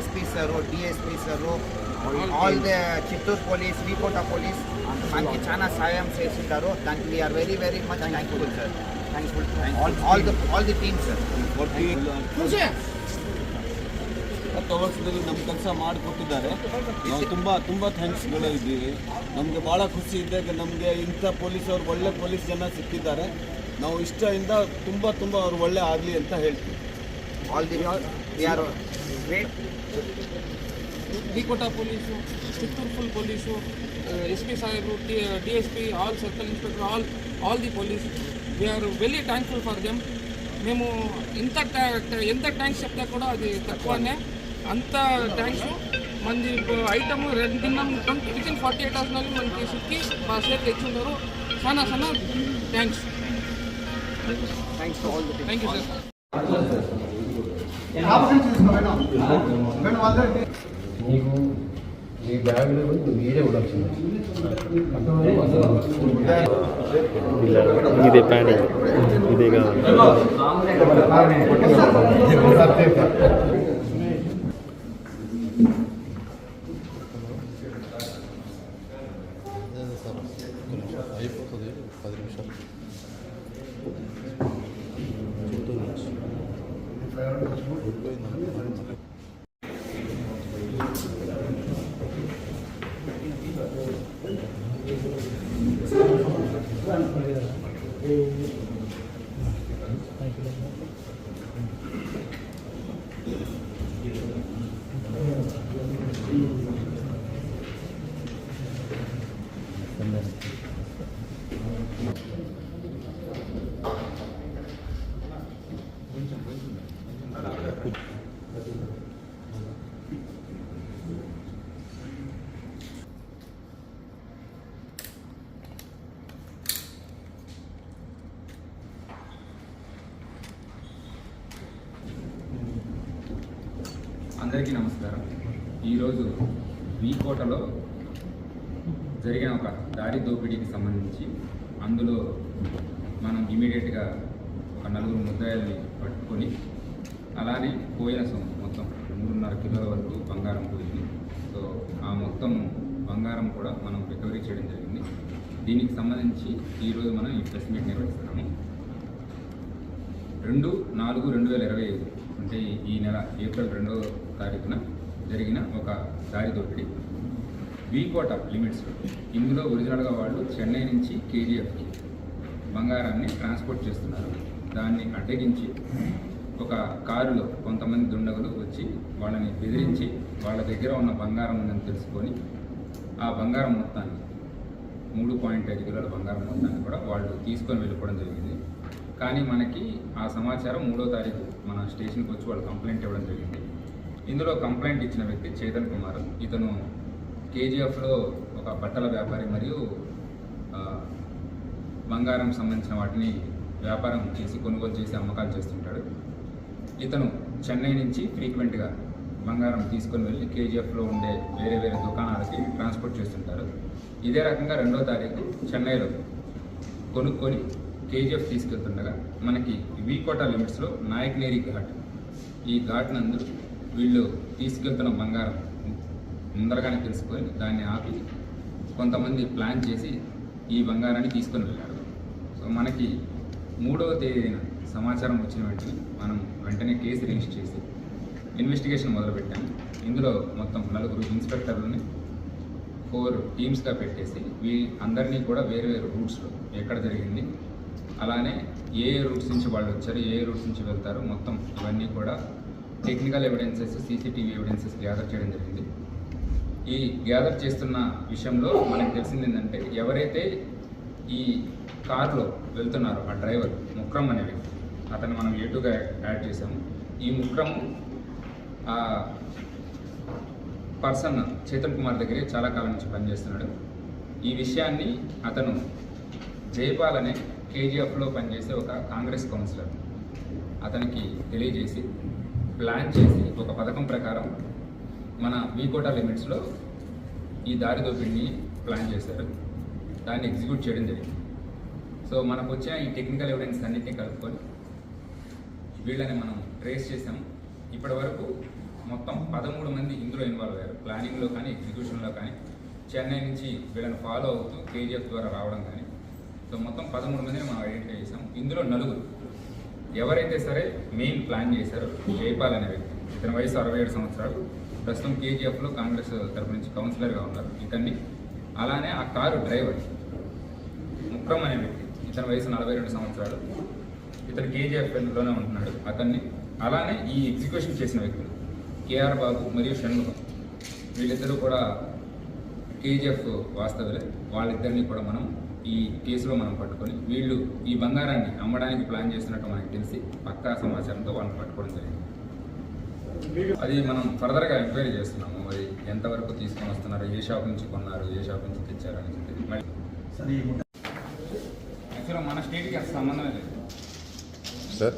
SP sir DSP sir all the Chittoor police V Kota police మనకి చాలా సాయం చేసింటారు దానికి we are very very much thankful sir thankful all the all the team sir ಹತ್ತು ವರ್ಷದಲ್ಲಿ ನಮ್ಮ ಕೆಲಸ ಮಾಡಿಕೊಟ್ಟಿದ್ದಾರೆ ನಾವು ತುಂಬ ತುಂಬ ಥ್ಯಾಂಕ್ಸ್ಗಳು ಇದ್ದೀವಿ ನಮಗೆ ಭಾಳ ಖುಷಿ ಇದೆ ನಮಗೆ ಇಂಥ ಪೊಲೀಸರು ಒಳ್ಳೆ ಪೊಲೀಸ್ ಜನ ಸಿಕ್ಕಿದ್ದಾರೆ ನಾವು ಇಷ್ಟದಿಂದ ತುಂಬ ತುಂಬ ಅವ್ರು ಒಳ್ಳೆ ಆಗಲಿ ಅಂತ ಹೇಳ್ತೀವಿ all the we are great police Chittoor full police SP Saheb DSP all circle inspector all all the police we are very thankful for them మేము ఇంత ఎంత ట్యాంక్స్ చెప్తే కూడా అది తక్కువనే. అంత ట్యాంక్స్ మంది ఐటమ్ రెండు తిన్నాం twenty within forty eight hours నుంచి మనకి సిక్కి మా షేర్ తెచ్చున్నారు చాలా చాలా thanks. Thanks thank you sir నీకు నీ బ్యాగ్లో నువ్వు మీరే ఉండొచ్చింది ఇదే ప్యాన్. ఇదే కావాలి 있는 అందరికీ నమస్కారం. ఈరోజు వీకోటలో జరిగిన ఒక దారి దోపిడీకి సంబంధించి అందులో మనం ఇమీడియట్గా ఒక నలుగురు ముద్దాయిల్ని పట్టుకొని అలానే పోయిన సొమ్ము మొత్తం మూడున్నర కిలోల వరకు బంగారం పోయింది. సో ఆ మొత్తం బంగారం కూడా మనం రికవరీ చేయడం జరిగింది. దీనికి సంబంధించి ఈరోజు మనం ఈ ప్రెస్ మీట్ నిర్వహిస్తున్నాము. రెండు నాలుగు రెండు వేల ఇరవై ఐదు అంటే ఈ- నెల ఏప్రిల్ రెండో తారీఖున జరిగిన ఒక దారి దోపిడీ. వీకోట లిమిట్స్ ఇందులో ఒరిజినల్గా వాళ్ళు చెన్నై నుంచి కేజీఎఫ్కి బంగారాన్ని ట్రాన్స్పోర్ట్ చేస్తున్నారు. దాన్ని అడ్డగించి ఒక కారులో కొంతమంది దుండగులు వచ్చి వాళ్ళని బెదిరించి వాళ్ళ దగ్గర ఉన్న బంగారం ఉందని తెలుసుకొని ఆ బంగారం మొత్తాన్ని మూడు పాయింట్ ఐదు కిలోల బంగారం మొత్తాన్ని కూడా వాళ్ళు తీసుకొని వెళ్ళిపోవడం జరిగింది. కానీ మనకి ఆ సమాచారం మూడో తారీఖు మన స్టేషన్కి వచ్చి వాళ్ళు కంప్లైంట్ ఇవ్వడం జరిగింది. ఇందులో కంప్లైంట్ ఇచ్చిన వ్యక్తి చేతన్ కుమార్. ఇతను కేజీఎఫ్లో ఒక బట్టల వ్యాపారి మరియు బంగారం సంబంధించిన వాటిని వ్యాపారం చేసి కొనుగోలు చేసి అమ్మకాలు చేస్తుంటాడు. ఇతను చెన్నై నుంచి ఫ్రీక్వెంట్గా బంగారం తీసుకొని వెళ్ళి కేజీఎఫ్లో ఉండే వేరే వేరే దుకాణాలకి ట్రాన్స్పోర్ట్ చేస్తుంటారు. ఇదే రకంగా రెండో తారీఖు చెన్నైలో కొనుక్కొని కేజీఎఫ్ తీసుకెళ్తుండగా మనకి వీకోట లిమిట్స్లో నాయక్నేరి ఘాట్. ఈ ఘాట్ నందు వీళ్ళు తీసుకెళ్తున్న బంగారం ముందరగానే తెలుసుకొని దాన్ని ఆపి కొంతమంది ప్లాన్ చేసి ఈ బంగారాన్ని తీసుకొని వెళ్ళారు. సో మనకి మూడవ తేదీన సమాచారం వచ్చిన వెంటనే మనం వెంటనే కేసు రిజిస్టర్ చేసి ఇన్వెస్టిగేషన్ మొదలుపెట్టాము ఇందులో మొత్తం నలుగురు ఇన్స్పెక్టర్లని ఫోర్ టీమ్స్గా పెట్టేసి వీ అందరినీ కూడా వేరు వేరు రూట్స్లో ఎక్కడ జరిగింది అలానే ఏ ఏ రూట్స్ నుంచి వాళ్ళు వచ్చారు ఏ ఏ రూట్స్ నుంచి వెళ్తారు మొత్తం ఇవన్నీ కూడా technical evidences CCTV evidences gather చేయడం జరిగింది. ఈ గ్యాదర్ చేస్తున్న విషయంలో మనకు తెలిసింది ఏంటంటే ఎవరైతే ఈ కార్లో వెళ్తున్నారో ఆ డ్రైవర్ ముక్రం అనే వ్యక్తి అతన్ని మనం ఏటుగా యాడ్ చేసాము ఈ ముక్రమ్ ఆ పర్సన్ చేతన్ కుమార్ దగ్గరే చాలా కాలం నుంచి పనిచేస్తున్నాడు. ఈ విషయాన్ని అతను జైపాల్ అనే కేజీఎఫ్లో పనిచేసే ఒక కాంగ్రెస్ కౌన్సిలర్ అతనికి తెలియజేసి ప్లాన్ చేసి ఒక పథకం ప్రకారం మన వీకోటా లిమిట్స్లో ఈ దారి దోపిడిని ప్లాన్ చేశారు. దాన్ని ఎగ్జిక్యూట్ చేయడం జరిగింది. సో మనకు వచ్చిన ఈ టెక్నికల్ ఎవిడెన్స్ అన్నిటినీ కలుపుకొని వీళ్ళని మనం ట్రేస్ చేసాం ఇప్పటి వరకు మొత్తం పదమూడు మంది ఇందులో ఇన్వాల్వ్ అయ్యారు. ప్లానింగ్లో కానీ ఎగ్జిక్యూషన్లో కానీ. చెన్నై నుంచి వీళ్ళని ఫాలో అవుతూ కేజీఎఫ్ ద్వారా రావడం కానీ. సో మొత్తం పదమూడు మందిని మనం ఐడెంటిఫై చేసాం ఇందులో నలుగురు ఎవరైతే సరే మెయిన్ ప్లాన్ చేశారో జైపాల్ అనే వ్యక్తి ఇతని వయసు అరవై ఏడు సంవత్సరాలు ప్రస్తుతం కేజీఎఫ్లో కాంగ్రెస్ తరపు నుంచి కౌన్సిలర్గా ఉన్నారు ఇతన్ని. అలానే ఆ కారు డ్రైవర్ ముక్రం అనే వ్యక్తి ఇతని వయసు నలభై రెండు సంవత్సరాలు ఇతను కేజీఎఫ్లోనే ఉంటున్నాడు అతన్ని. అలానే ఈ ఎగ్జిక్యూషన్ చేసిన వ్యక్తులు కేఆర్ బాబు మరియు షణ్ముఖం వీళ్ళిద్దరూ కూడా కేజీఎఫ్ వాస్తవులే వాళ్ళిద్దరిని కూడా మనం ఈ కేసులో మనం పట్టుకొని వీళ్ళు ఈ బంగారాన్ని అమ్మడానికి ప్లాన్ చేస్తున్నట్టు మనకి తెలిసి పక్కా సమాచారంతో వాళ్ళని పట్టుకోవడం జరిగింది. అది మనం ఫర్దర్గా ఎంక్వైరీ చేస్తున్నాము. అది ఎంతవరకు తీసుకొని వస్తున్నారు? ఏ షాప్ నుంచి కొన్నారు? ఏ షాప్ నుంచి తెచ్చారు అని చెప్పి. యాక్చువల్గా మన స్టేట్కి అసలు సంబంధమే లేదు. సార్?